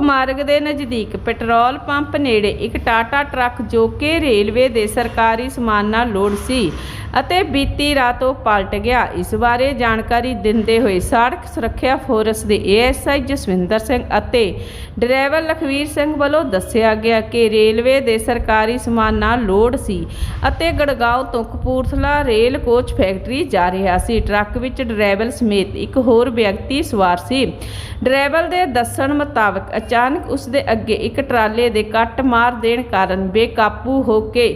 ਮਾਰਗ ਦੇ ਨਜ਼ਦੀਕ ਪੈਟਰੋਲ ਪੰਪ ਨੇੜੇ ਇੱਕ ਟਾਟਾ ਟਰੱਕ ਜੋ ਕਿ ਰੇਲਵੇ ਦੇ ਸਰਕਾਰੀ ਸਮਾਨ ਨਾਲ ਲੋਡ ਸੀ। ਅਤੇ ਬੀਤੀ ਰਾਤ ਉਹ ਪਲਟ ਗਿਆ। ਇਸ ਬਾਰੇ ਜਾਣਕਾਰੀ ਦਿੰਦੇ ਹੋਏ ਸੜਕ ਸੁਰੱਖਿਆ ਫੋਰਸ ਦੇ ਏਐਸਆਈ ਜਸਵਿੰਦਰ ਸਿੰਘ ਅਤੇ ਡਰਾਈਵਰ ਲਖਵੀਰ ਸਿੰਘ ਵੱਲੋਂ ਦੱਸਿਆ ਗਿਆ ਕਿ ਰੇਲਵੇ ਦੇ ਸਰਕਾਰੀ ਸਮਾਨ ਨਾਲ ਲੋਡ ਸੀ ਅਤੇ ਗੜਗਾਉਂ ਤੋਂ ਕਪੂਰਥਲਾ ਰੇਲ ਕੋਚ ਫੈਕਟਰੀ ਜਾ ਰਿਹਾ ਸੀ। ਟਰੱਕ ਵਿੱਚ ਡਰਾਈਵਰ ਸਮੇਤ ਇੱਕ ਹੋਰ ਵਿਅਕਤੀ ਸਵਾਰ ਸੀ। ਡਰਾਈਵਰ ਦੇ ਦੱਸਣ ਮੁਤਾਬਕ ਅਚਾਨਕ ਉਸ ਦੇ ਅੱਗੇ ਇੱਕ ਟਰਾਲੇ ਦੇ ਕੱਟ ਮਾਰ ਦੇਣ ਕਾਰਨ ਬੇਕਾਬੂ ਹੋ ਕੇ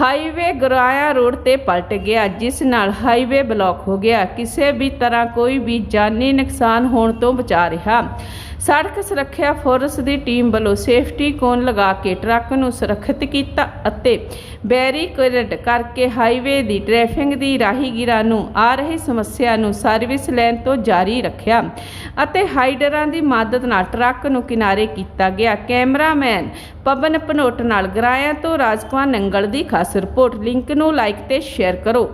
ਹਾਈਵੇ ਗੁਰਾਇਆ ਰੋਡ ਤੇ ਪਲਟ ਗਿਆ ਜਿਸ ਨਾਲ ਹਾਈਵੇ ਬਲੌਕ ਹੋ ਗਿਆ। ਕਿਸੇ ਵੀ ਤਰ੍ਹਾਂ ਕੋਈ ਵੀ ਜਾਨੀ ਨੁਕਸਾਨ ਹੋਣ ਤੋਂ ਬਚਾ ਰਿਹਾ। ਸੜਕ ਸੁਰੱਖਿਆ ਫੋਰਸ ਦੀ ਟੀਮ ਵੱਲੋਂ ਸੇਫਟੀ ਕੋਨ ਲਗਾ ਕੇ ਟਰੱਕ ਨੂੰ ਸੁਰੱਖਿਅਤ ਕੀਤਾ ਅਤੇ ਬੈਰੀਕੇਡ ਕਰਕੇ ਹਾਈਵੇ ਦੀ ਟ੍ਰੈਫਿਕ ਦੀ ਰਾਹੀਗੀਰਾਂ ਨੂੰ ਆ ਰਹੀ ਸਮੱਸਿਆ ਨੂੰ ਸਰਵਿਸ ਲੈਣ ਤੋਂ ਜਾਰੀ ਰੱਖਿਆ ਅਤੇ ਹਾਈਡਰਾਂ ਦੀ ਮਦਦ ਨਾਲ ਟਰੱਕ ਨੂੰ ਕਿਨਾਰੇ ਕੀਤਾ ਗਿਆ। ਕੈਮਰਾਮੈਨ ਪਵਨ ਪਨੋਟ ਨਾਲ ਗਰਾਇਆ ਤੋਂ ਰਾਜਕੁਮਾਰ ਨੰਗਲ ਦੀ ਖਾਸ ਰਿਪੋਰਟ। ਲਿੰਕ ਨੂੰ ਲਾਈਕ ਤੇ ਸ਼ੇਅਰ करो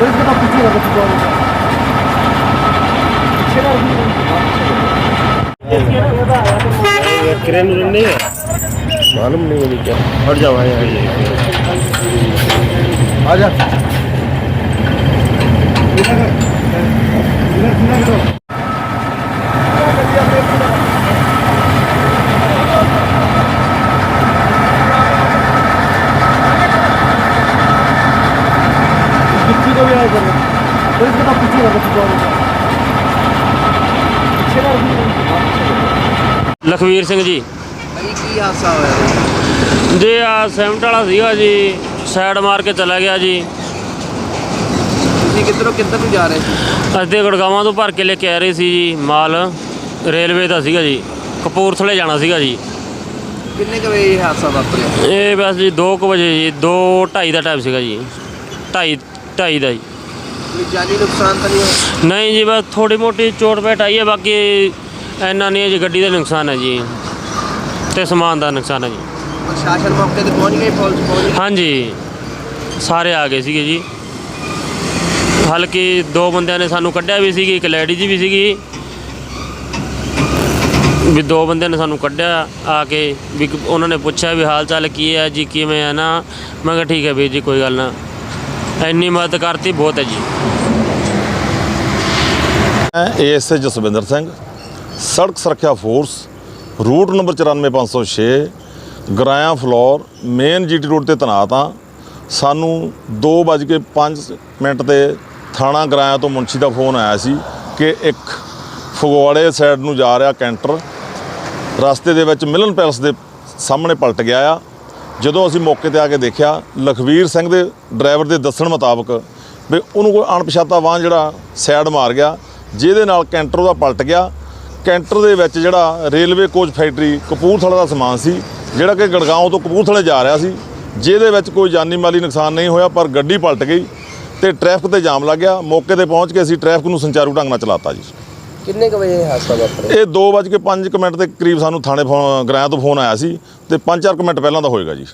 तो इसके बाद पीछे लगा चुका होगा पीछे का क्रेन उरेन नहीं है मालूम नहीं मुझे क्या हट जाओ भाई आ जा ਲਖਵੀਰ ਸਿੰਘ ਜੀ। ਭਾਈ ਕੀ ਹਾਸਾ ਹੋਇਆ ਜੀ? ਆ ਸੈਮਟ ਵਾਲਾ ਸੀਗਾ ਜੀ। ਸਾਈਡ ਮਾਰ ਕੇ ਚਲਾ ਗਿਆ ਜੀ। ਤੁਸੀਂ ਕਿੱਧਰੋਂ ਕਿੱਧਰ ਨੂੰ ਜਾ ਰਹੇ ਸੀ? ਅਸੀਂ ਤੇ ਗੜਗਾਵਾਂ ਤੋਂ ਭਰ ਕੇ ਲੈ ਕੇ ਆ ਰਹੇ ਸੀ ਜੀ ਮਾਲ। ਰੇਲਵੇ ਦਾ ਸੀਗਾ ਜੀ। ਕਪੂਰਥਲੇ ਜਾਣਾ ਸੀਗਾ ਜੀ। ਕਿੰਨੇ ਕੁ ਵਜੇ ਇਹ ਹਾਦਸਾ ਵਾਪਰਿਆ? ਇਹ ਬਸ ਜੀ 2:00 ਵਜੇ ਜੀ 2:30 ਦਾ ਟਾਈਮ ਸੀਗਾ ਜੀ। 2:30 2:30 ਦਾ ਜੀ। ਕੋਈ ਜਾਨੀ ਨੁਕਸਾਨ ਤਾਂ ਨਹੀਂ ਹੋਇਆ? ਨਹੀਂ ਜੀ ਬਸ ਥੋੜੀ ਮੋਟੀ ਚੋਟ ਪੇਟ ਆਈ ਹੈ ਬਾਕੀ ਇੰਨਾ ਨਹੀਂ ਹੈ ਜੀ ਗੱਡੀ ਦਾ ਨੁਕਸਾਨ ਹੈ ਜੀ। ਤੇ ਸਮਾਨ ਦਾ ਨੁਕਸਾਨ ਹੈ ਜੀ। ਪ੍ਰਸ਼ਾਸਨ ਮੌਕੇ ਤੇ ਪਹੁੰਚ ਗਈ ਪੁਲਿਸ ਪਹੁੰਚ ਗਈ? ਹਾਂਜੀ। ਸਾਰੇ ਆ ਗਏ ਸੀਗੇ ਜੀ। ਹਲਕੀ ਦੋ ਬੰਦਿਆਂ ਨੇ ਸਾਨੂੰ ਕੱਢਿਆ ਵੀ ਸੀਗੀ ਇੱਕ ਲੈਡੀ ਜੀ ਵੀ ਸੀਗੀ। ਵੀ ਦੋ ਬੰਦਿਆਂ ਨੇ ਸਾਨੂੰ ਕੱਢਿਆ ਆ ਕੇ ਵੀ ਉਹਨਾਂ ਨੇ ਪੁੱਛਿਆ ਵੀ ਹਾਲ ਚਾਲ ਕੀ ਹੈ ਜੀ ਕਿਵੇਂ ਹੈ ਨਾ? ਮੈਂ ਕਿਹਾ ਠੀਕ ਹੈ ਵੀਰ ਜੀ ਕੋਈ ਗੱਲ ਨਾ। ਇੰਨੀ ਮਦਦ ਕਰਤੀ, ਬਹੁਤ ਹੈ ਜੀ। ਮੈਂ ਏਐਸਏ ਜਸਵਿੰਦਰ ਸਿੰਘ, ਸੜਕ ਸੁਰੱਖਿਆ force, route number 94506 Goraya Phillaur, main GT road ਤੇ ਤੈਨਾਤ ਹਾਂ। ਸਾਨੂੰ 2:05 ਮਿੰਟ ਤੇ ਥਾਣਾ ਗਰਾਇਆ ਤੋਂ ਮੁੰਸ਼ੀ ਦਾ ਫੋਨ ਆਇਆ ਸੀ ਕਿ ਇੱਕ ਫਗਵਾੜੇ ਸਾਈਡ ਨੂੰ ਜਾ ਰਿਹਾ ਕੈਂਟਰ। ਰਸਤੇ ਦੇ ਵਿੱਚ ਮਿਲਨ ਪੈਲਸ ਦੇ ਸਾਹਮਣੇ ਪਲਟ ਗਿਆ ਆ। ਜਦੋਂ ਅਸੀਂ ਮੌਕੇ ਤੇ ਆ ਕੇ ਦੇਖਿਆ, ਲਖਵੀਰ ਸਿੰਘ ਦੇ ਡਰਾਈਵਰ ਦੇ ਦੱਸਣ ਮੁਤਾਬਕ ਵੀ ਉਹਨੂੰ ਕੋਈ ਅਣਪਛਾਤਾ ਵਾਹਨ ਜਿਹੜਾ ਸਾਈਡ ਮਾਰ ਗਿਆ, ਜਿਹਦੇ ਨਾਲ ਕੈਂਟਰ ਉਹਦਾ ਪਲਟ ਗਿਆ। ਕੈਂਟਰ ਦੇ ਵਿੱਚ ਜਿਹੜਾ ਰੇਲਵੇ ਕੋਚ ਫੈਕਟਰੀ ਕਪੂਰਥਲਾ ਦਾ ਸਮਾਨ ਸੀ, ਜਿਹੜਾ ਕਿ ਗੜਗਾঁव ਤੋਂ ਕਪੂਰਥਲੇ ਜਾ ਰਿਹਾ ਸੀ, ਜਿਹਦੇ ਵਿੱਚ ਕੋਈ ਜਾਨੀ ਮਾਲੀ ਨੁਕਸਾਨ ਨਹੀਂ ਹੋਇਆ, ਪਰ ਗੱਡੀ ਪਲਟ ਗਈ ਤੇ ਟ੍ਰੈਫਿਕ ਤੇ ਜਾਮ ਲੱਗ ਗਿਆ। ਮੌਕੇ ਤੇ ਪਹੁੰਚ ਕੇ ਅਸੀਂ ਟ੍ਰੈਫਿਕ ਨੂੰ ਸੰਚਾਰੂ ਢੰਗ ਨਾਲ ਚਲਾਤਾ ਜੀ। ਕਿੰਨੇ ਕੁ ਵਜੇ ਇਹ ਹਾਸਾ ਵਾਪਰਿਆ? ਇਹ 2:05 ਮਿੰਟ ਦੇ ਕਰੀਬ ਸਾਨੂੰ ਥਾਣੇ ਫੋਨ ਗ੍ਰਾਂ ਤੋਂ ਫੋਨ ਆਇਆ ਸੀ ਤੇ 5-4 ਮਿੰਟ ਪਹਿਲਾਂ ਦਾ ਹੋਏਗਾ ਜੀ।